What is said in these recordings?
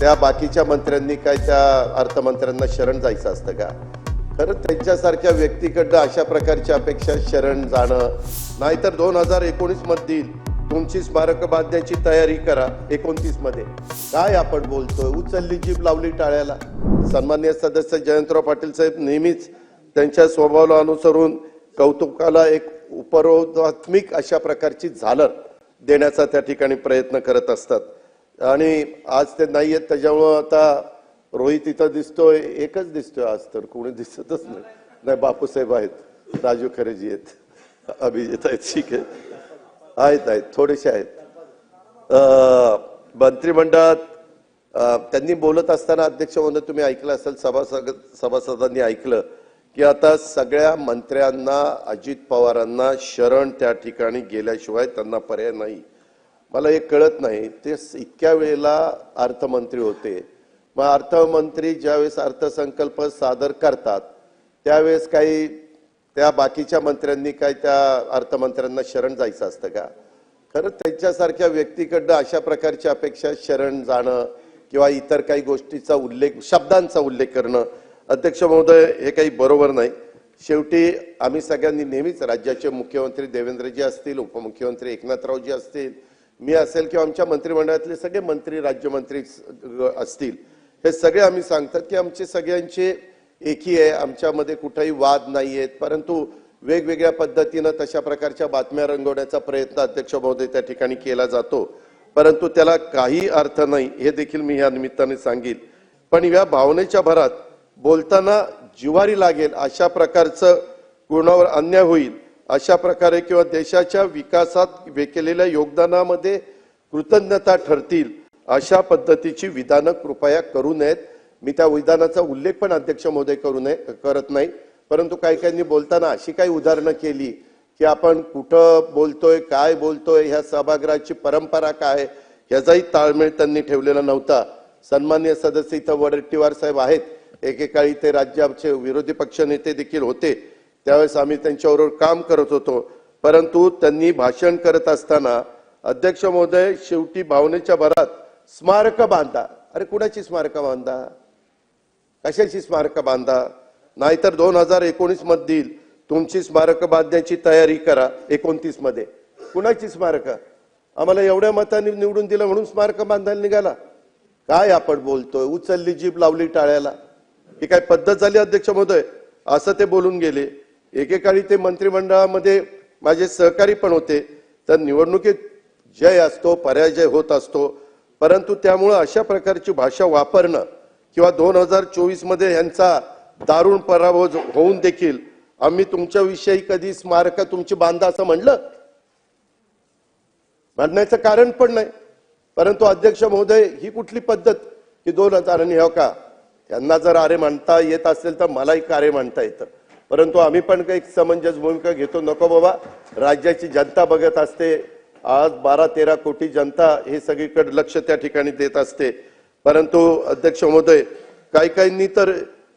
त्या बाकीच्या मंत्र्यांनी काय त्या अर्थमंत्र्यांना शरण जायचं असतं का? खरं त्यांच्यासारख्या व्यक्तीकडनं अशा प्रकारची अपेक्षा शरण जाणं. नाहीतर दोन हजार एकोणीस तुमची स्मारक बांधण्याची तयारी करा एकोणतीसमध्ये. काय आपण बोलतोय? उचलली जीभ लावली टाळ्याला. सन्मान्य सदस्य जयंतराव पाटील साहेब नेहमीच त्यांच्या स्वभावाला अनुसरून कौतुकाला एक उपरोधात्मिक अशा प्रकारची झालर देण्याचा त्या ठिकाणी प्रयत्न करत असतात. आणि आज ते नाही आहेत त्याच्यामुळं आता रोहित इथं दिसतोय एकच दिसतोय आज तर कोणी दिसतच नाही. नाही बापूसाहेब आहेत राजू खरेजी आहेत अभिजित आहेत ठीक आहे. आहेत आहेत थोडेसे आहेत. मंत्रिमंडळात त्यांनी बोलत असताना अध्यक्ष म्हणून तुम्ही ऐकलं असेल सभासद सभासदांनी ऐकलं की आता सगळ्या मंत्र्यांना अजित पवारांना शरण त्या ठिकाणी गेल्याशिवाय त्यांना पर्याय नाही. मला एक कळत नाही. ते इतक्या वेळेला अर्थमंत्री होते. मग अर्थमंत्री ज्यावेळेस अर्थसंकल्प सादर करतात त्यावेळेस काही त्या बाकीच्या मंत्र्यांनी काय त्या अर्थमंत्र्यांना शरण जायचं असतं का? खरं त्यांच्यासारख्या व्यक्तीकडनं अशा प्रकारची अपेक्षा शरण जाणं किंवा इतर काही गोष्टीचा उल्लेख शब्दांचा उल्लेख करणं अध्यक्ष महोदय हे काही बरोबर नाही. शेवटी आम्ही सगळ्यांनी नेहमीच राज्याचे मुख्यमंत्री देवेंद्रजी असतील उपमुख्यमंत्री एकनाथरावजी असतील मी असेल किंवा आमच्या मंत्रिमंडळातले सगळे मंत्री राज्यमंत्री असतील. हे सगळे आम्ही सांगतात की आमचे सगळ्यांचे एकी आहे आमच्यामध्ये कुठेही वाद नाही आहेत परंतु वेगवेगळ्या पद्धतीनं तशा प्रकारच्या बातम्या रंगवण्याचा प्रयत्न अध्यक्ष महोदय त्या ठिकाणी केला जातो. परंतु त्याला काही अर्थ नाही हे देखील मी या निमित्ताने सांगेन. पण या भावनेच्या भरात बोलताना जिवारी लागेल अशा प्रकारचं कोणावर अन्याय होईल अशा प्रकारे किंवा देशाच्या विकासात वे- केलेल्या योगदानामध्ये कृतज्ञता ठरतील अशा पद्धतीची विधानं कृपया करू नयेत. मी त्या विधानाचा उल्लेख पण अध्यक्ष महोदय करू नये करत नाही. परंतु काही काहींनी बोलताना अशी काही उदाहरणं केली की आपण कुठं बोलतोय काय बोलतोय ह्या सभागृहाची परंपरा काय ह्याचाही ताळमेळ त्यांनी ठेवलेला नव्हता. सन्मान्य सदस्य इथं वडट्टीवार साहेब आहेत. एकेकाळी ते राज्याचे विरोधी पक्षनेते देखील होते. त्यावेळेस आम्ही त्यांच्याबरोबर काम करत होतो. परंतु त्यांनी भाषण करत असताना अध्यक्ष महोदय शेवटी भावनेच्या भरात स्मारक बांधा. अरे कुणाची स्मारक बांधा? कशाची स्मारक बांधा? नाहीतर दोन हजार एकोणीस मधील तुमची स्मारक बांधण्याची तयारी करा एकोणतीसमध्ये. कुणाची स्मारक? आम्हाला एवढ्या मतांनी निवडून दिलं म्हणून स्मारक बांधायला निघाला. काय आपण बोलतोय? उचलली जीभ लावली टाळ्याला. ही काय पद्धत झाली अध्यक्ष महोदय? असं ते बोलून गेले. एकेकाळी ते मंत्रिमंडळामध्ये माझे सहकारी पण होते. तर निवडणुकीत जय असतो पराजय होत असतो. परंतु त्यामुळं अशा प्रकारची भाषा वापरणं किंवा दोन हजार चोवीसमध्ये यांचा दारुण पराभव होऊन देखील आम्ही तुमच्याविषयी कधी स्मारक तुमची बांधा असं म्हणलं? म्हणण्याचं कारण पण नाही. परंतु अध्यक्ष महोदय ही कुठली पद्धत की दोन हजार आणि हो का? त्यांना जर आरे मांडता येत असेल तर मलाही कार्य मांडता येतं. परंतु आम्ही पण काही समंजस भूमिका घेतो. नको बाबा राज्याची जनता बघत असते. आज बारा तेरा कोटी जनता हे सगळीकडे लक्ष त्या ठिकाणी देत असते. परंतु अध्यक्ष महोदय काही काहींनी तर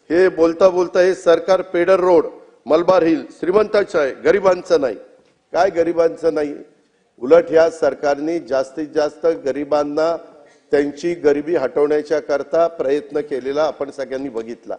हे बोलता बोलता हे सरकार पेडर रोड मलबार हिल श्रीमंताचं आहे गरिबांचं नाही. काय गरिबांचं नाही? उलट ह्या सरकारने जास्तीत जास्त गरिबांना त्यांची गरिबी हटवण्याच्या करता प्रयत्न केलेला आपण सगळ्यांनी बघितला.